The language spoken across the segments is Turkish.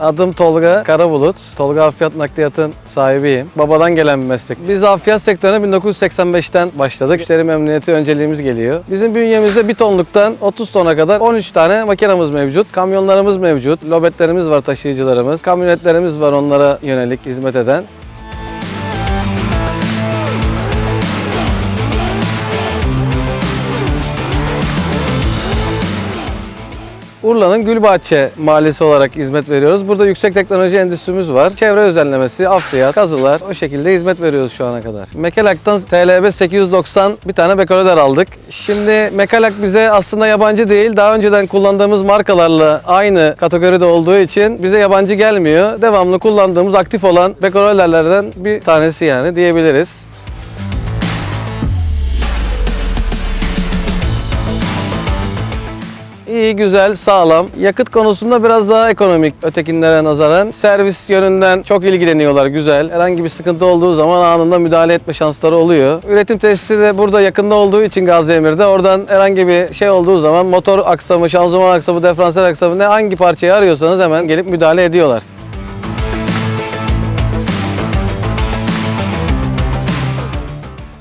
Adım Tolga Karabulut. Tolga Afiyat Nakliyat'ın sahibiyim. Babadan gelen bir meslek. Biz afiyat sektörüne 1985'ten başladık. Müşteri memnuniyeti önceliğimiz geliyor. Bizim bünyemizde bir tonluktan 30 tona kadar 13 tane makinamız mevcut. Kamyonlarımız mevcut. Lobetlerimiz var taşıyıcılarımız. Kamyonetlerimiz var onlara yönelik hizmet eden. Urla'nın Gülbahçe Mahallesi olarak hizmet veriyoruz. Burada yüksek teknoloji endüstrimiz var. Çevre özenlemesi, afriyat, kazılar o şekilde hizmet veriyoruz şu ana kadar. Mekalak'tan TLB 890 bir tane bekoloder aldık. Şimdi Mekalak bize aslında yabancı değil. Daha önceden kullandığımız markalarla aynı kategoride olduğu için bize yabancı gelmiyor. Devamlı kullandığımız aktif olan bekoloderlerden bir tanesi yani diyebiliriz. İyi, güzel, sağlam. Yakıt konusunda biraz daha ekonomik ötekilere nazaran. Servis yönünden çok ilgileniyorlar, güzel. Herhangi bir sıkıntı olduğu zaman anında müdahale etme şansları oluyor. Üretim tesisi de burada yakında olduğu için Gaziemir'de oradan herhangi bir şey olduğu zaman motor aksamı, şanzıman aksamı, diferansiyel aksamı ne hangi parçayı arıyorsanız hemen gelip müdahale ediyorlar.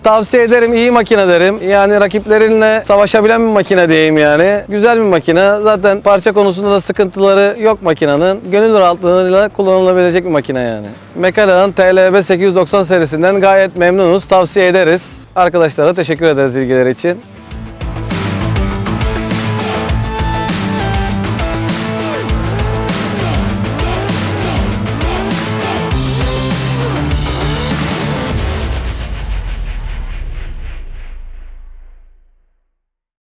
Tavsiye ederim, iyi makine derim. Yani rakiplerinle savaşabilen bir makine diyeyim yani. Güzel bir makine. Zaten parça konusunda da sıkıntıları yok makinenin. Gönül rahatlığıyla kullanılabilecek bir makine yani. Mekala'nın TLB 890 serisinden gayet memnunuz. Tavsiye ederiz. Arkadaşlara teşekkür ederiz ilgileri için.